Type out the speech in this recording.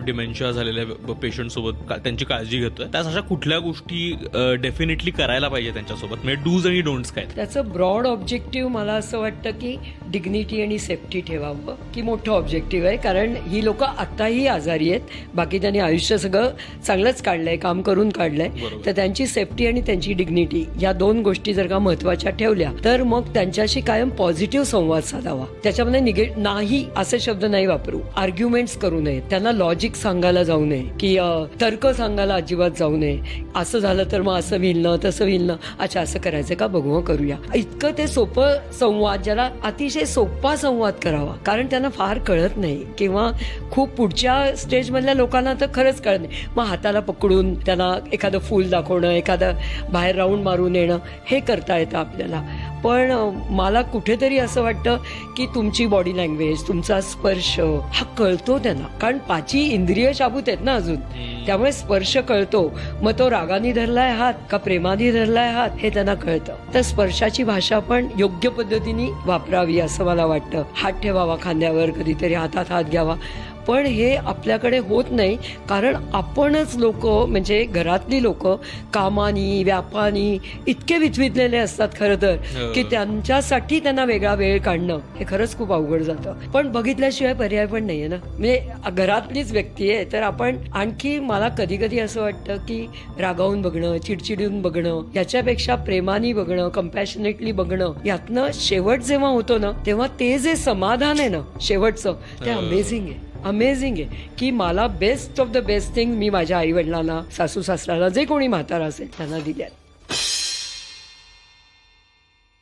Dementia झालेल्या patient सोबत का- त्यांची काळजी घेतोय. त्यास अशा कुठल्या गोष्टी डेफिनेटली करायला पाहिजे त्यांच्यासोबत? म्हणजे डूज आणि डोंट्स काय त्याचं ब्रॉड ऑब्जेक्टिव्ह मला असं वाटतं की डिग्निटी आणि सेफ्टी ठेवावं. की मोठं ऑब्जेक्टिव्ह आहे. कारण ही लोक आत्ताही आजारी आहेत. बाकी त्यांनी आयुष्य सगळं चांगलंच काढलंय काम करून काढलंय. तर त्यांची सेफ्टी आणि त्यांची डिग्निटी या दोन गोष्टी जर का महत्त्वाच्या ठेवल्या तर मग त्यांच्याशी कायम पॉझिटिव्ह संवाद साधावा. त्याच्यामध्ये निगे नाही असे शब्द नाही वापरू. आर्ग्युमेंट्स करू नये त्यांना लॉजिक सांगायला जाऊ नये की तर्क सांगायला अजिबात जाऊ नये. असं झालं तर मग असं होईल ना तसं होईल ना. अच्छा असं करायचं का? बघू करूया. इतकं ते सोपं संवाद ज्याला अतिशय सोपा संवाद करावा. कारण त्यांना फार कळत नाही. किंवा खूप पुढच्या स्टेजमधल्या लोकांना तर खरंच कळत नाही. मग हाताला पकडून त्यांना एखादं फूल दाखवणं एखादं बाहेर राऊंड मारून येणं हे करता येतं आपल्याला. पण मला कुठेतरी असं वाटतं की तुमची बॉडी लँग्वेज तुमचा स्पर्श हा कळतो त्यांना. कारण पाची इंद्रिय शाबूत आहेत ना अजून. त्यामुळे स्पर्श कळतो. मग तो रागाने धरलाय हात का प्रेमाने धरलाय हात हे त्यांना कळतं. तर स्पर्शाची भाषा पण योग्य पद्धतीने वापरावी असं मला वाटतं. हात ठेवावा खांद्यावर कधीतरी हातात हात घ्यावा. पण हे आपल्याकडे होत नाही. कारण आपणच लोक म्हणजे घरातली लोक कामानी व्यापानी इतके विचवितलेले असतात खरं तर की त्यांच्यासाठी त्यांना वेगळा वेळ काढणं हे खरंच खूप अवघड जातं. पण बघितल्याशिवाय पर्याय पण नाहीये ना. म्हणजे घरातलीच व्यक्ती आहे तर आपण आणखी मला कधी कधी असं वाटतं की रागावून बघणं चिडचिडून बघणं याच्यापेक्षा प्रेमाने बघणं कम्पॅशनेटली बघणं यातनं शेवट जेव्हा होतो ना तेव्हा ते जे समाधान आहे ना शेवटचं ते अमेझिंग आहे. अमेझिंग आहे. की मला best of the best thing मी माझ्या आई वडिलांना सासू सासऱ्याला जे कोणी म्हातारा असेल त्यांना दिल्यात